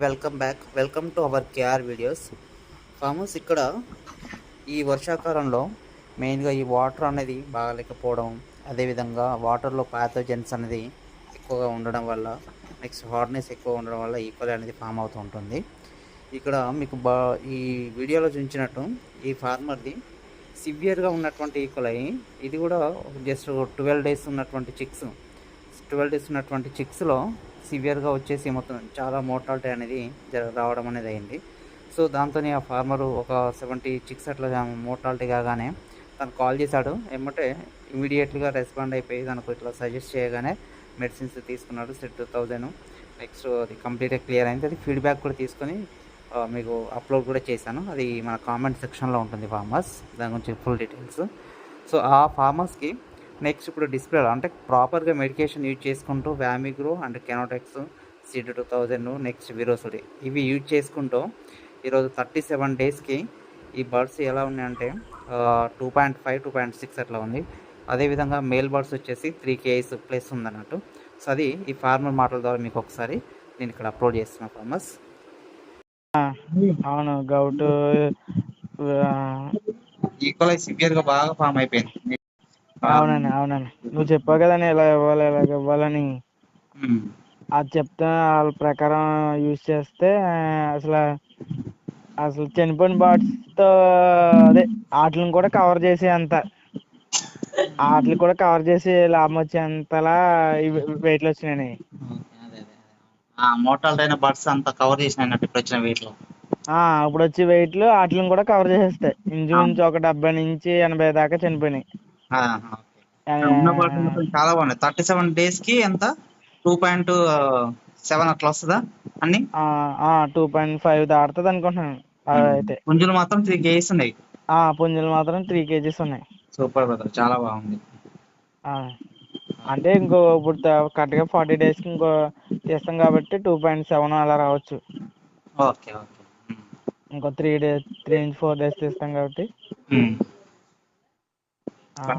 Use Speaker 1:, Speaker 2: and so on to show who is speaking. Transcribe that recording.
Speaker 1: Welcome back welcome to our KR videos farmers ఇక్కడ ఈ వర్షాకాలంలో మెయిన్గా ఈ వాటర్ అనేది బాగలేకపోవడం అదేవిధంగా వాటర్లో ప్యాథోజెన్స్ అనేది ఎక్కువగా ఉండడం వల్ల నెక్స్ట్ హార్డ్నెస్ ఎక్కువ ఉండడం వల్ల ఈక్వల్ అనేది ఫామ్ అవుతూ ఉంటుంది. ఇక్కడ మీకు బా ఈ వీడియోలో చూపించినట్టు ఈ ఫార్మర్ది సివియర్గా ఉన్నటువంటి ఈక్వల్ ఇది కూడా జస్ట్ ట్వెల్వ్ డేస్ ఉన్నటువంటి చిక్స్ ట్వెల్వ్ డేస్ ఉన్నటువంటి చిక్స్లో సివియర్గా వచ్చేసి మొత్తం చాలా మోర్టాలిటీ అనేది జర రావడం అనేది అయింది. సో దాంతో ఆ ఫార్మరు ఒక సెవెంటీ చిక్స్ అట్లా మోర్టాలిటీ కాగానే తను కాల్ చేశాడు. ఏమంటే ఇమీడియట్గా రెస్పాండ్ అయిపోయి తనకు ఇట్లా సజెస్ట్ చేయగానే మెడిసిన్స్ తీసుకున్నాడు సెట్ టూ థౌజండ్. నెక్స్ట్ అది కంప్లీట్గా క్లియర్ అయింది. అది ఫీడ్బ్యాక్ కూడా తీసుకొని మీకు అప్లోడ్ కూడా చేశాను. అది మన కామెంట్ సెక్షన్లో ఉంటుంది ఫార్మర్స్. దాని గురించి ఫుల్ డీటెయిల్స్. సో ఆ ఫార్మర్స్కి నెక్స్ట్ ఇప్పుడు డిస్ప్లే అంటే ప్రాపర్గా మెడికేషన్ యూజ్ చేసుకుంటూ వ్యామిగ్రో అండ్ కెనోటెక్స్ సిడ్ టూ థౌజండ్ నెక్స్ట్ విరోసుడి ఇవి యూజ్ చేసుకుంటూ ఈరోజు థర్టీ సెవెన్ డేస్కి ఈ బర్డ్స్ ఎలా ఉన్నాయంటే two point five two point six అట్లా ఉంది. అదేవిధంగా మేల్ బర్డ్స్ వచ్చేసి త్రీ కేఎస్ ప్లస్ ఉందన్నట్టు. సో అది ఈ ఫార్మర్ మాటల ద్వారా మీకు ఒకసారి నేను ఇక్కడ అప్లోడ్ చేస్తున్నా ఫార్మర్స్
Speaker 2: అవును గౌట్
Speaker 1: ఈక్వల్ సివియర్గా బాగా ఫామ్ అయిపోయింది.
Speaker 2: అవునండి అవునండి. నువ్వు చెప్పావు కదండి ఇలా ఇవ్వాలి ఇలాగ ఇవ్వాలని. అది చెప్తే వాళ్ళ ప్రకారం యూజ్ చేస్తే అసలు అసలు చనిపోయిన తో అదే వాటిని కూడా కవర్ చేసే అంత. వాటిని కూడా కవర్ చేసి లాభం వచ్చేంతలా వెయిట్లు వచ్చినాయి
Speaker 1: మోటాల్ అయిన బర్డ్స్ అంతా కవర్ చేసినట్టు ఇప్పుడు వచ్చిన వీటిలో
Speaker 2: ఆ ఇప్పుడు వచ్చే వెయిట్లు వాటిని కూడా కవర్ చేసేస్తాయి. ఇంచుమించు ఒక డెబ్బై నుంచి ఎనభై దాకా చనిపోయినాయి.
Speaker 1: ఉన్న చాలా బాగున్నాయి. థర్టీ సెవెన్ డేస్కి ఎంత? టూ పాయింట్ సెవెన్ అట్లా వస్తుందా అన్ని?
Speaker 2: టూ పాయింట్ ఫైవ్ దాటుతుంది అనుకుంటున్నాను. అయితే
Speaker 1: పుంజులు మాత్రం త్రీ కేజీస్ ఉన్నాయి.
Speaker 2: ఆ పుంజులు మాత్రం త్రీ కేజీస్ ఉన్నాయి.
Speaker 1: సూపర్ బ్రదర్ చాలా బాగుంది.
Speaker 2: ఆ, అంటే ఇంకో ఇప్పుడు కరెక్ట్గా ఫార్టీ డేస్కి ఇంకో తీస్తాం కాబట్టి టూ పాయింట్ సెవెన్ అలా రావచ్చు.
Speaker 1: Okay okay.
Speaker 2: ఇంకో త్రీ డేస్ త్రీ నుంచి ఫోర్ డేస్ తీస్తాం కాబట్టి.
Speaker 1: ఉమ్.
Speaker 2: ఆ,